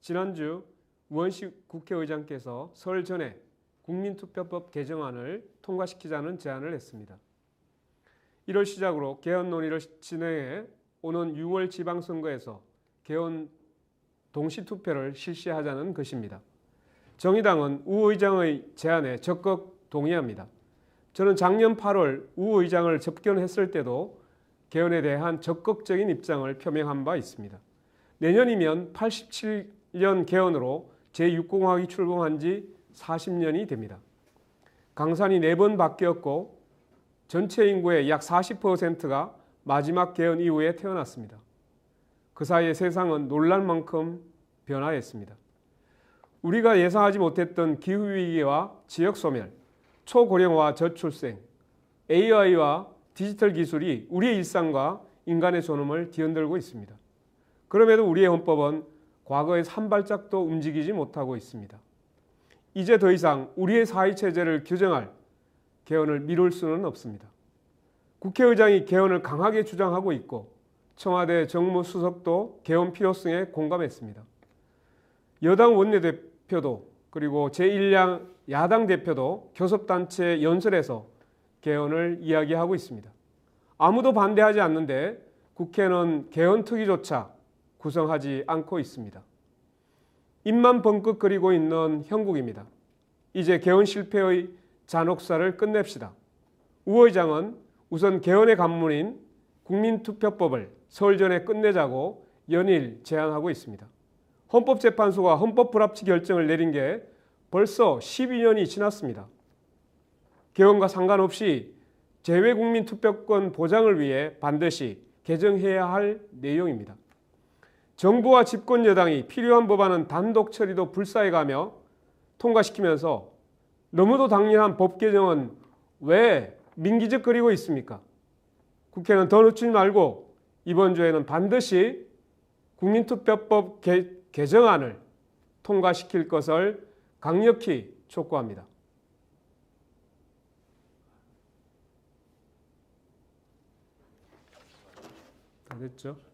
지난주 우원식 국회의장께서 설 전에 국민투표법 개정안을 통과시키자는 제안을 했습니다. 이를 시작으로 개헌 논의를 진행해 오는 6월 지방선거에서 개헌 동시투표를 실시하자는 것입니다. 정의당은 우 의장의 제안에 적극 동의합니다. 저는 작년 8월 우 의장을 접견했을 때도 개헌에 대한 적극적인 입장을 표명한 바 있습니다. 내년이면 87 년 개헌으로 제6공화국이 출범한 지 40년이 됩니다. 강산이 4번 바뀌었고 전체 인구의 약 40%가 마지막 개헌 이후에 태어났습니다. 그 사이에 세상은 놀랄 만큼 변화했습니다. 우리가 예상하지 못했던 기후위기와 지역소멸, 초고령화 저출생, AI와 디지털 기술이 우리의 일상과 인간의 존엄을 뒤흔들고 있습니다. 그럼에도 우리의 헌법은 과거의 한 발짝도 움직이지 못하고 있습니다. 이제 더 이상 우리의 사회 체제를 규정할 개헌을 미룰 수는 없습니다. 국회의장이 개헌을 강하게 주장하고 있고 청와대 정무수석도 개헌 필요성에 공감했습니다. 여당 원내대표도 그리고 제1양 야당 대표도 교섭단체 연설에서 개헌을 이야기하고 있습니다. 아무도 반대하지 않는데 국회는 개헌 특위조차 구성하지 않고 있습니다. 입만 벙긋거리고 있는 형국입니다. 이제 개헌 실패의 잔혹사를 끝냅시다. 우 의장은 우선 개헌의 관문인 국민투표법을 설 전에 끝내자고 연일 제안하고 있습니다. 헌법재판소가 헌법 불합치 결정을 내린 게 벌써 12년이 지났습니다. 개헌과 상관없이 재외국민 투표권 보장을 위해 반드시 개정해야 할 내용입니다. 정부와 집권 여당이 필요한 법안은 단독 처리도 불사해가며 통과시키면서 너무도 당연한 법 개정은 왜 민기적거리고 있습니까? 국회는 더 늦추지 말고 이번 주에는 반드시 국민투표법 개, 개정안을 통과시킬 것을 강력히 촉구합니다. 다 됐죠?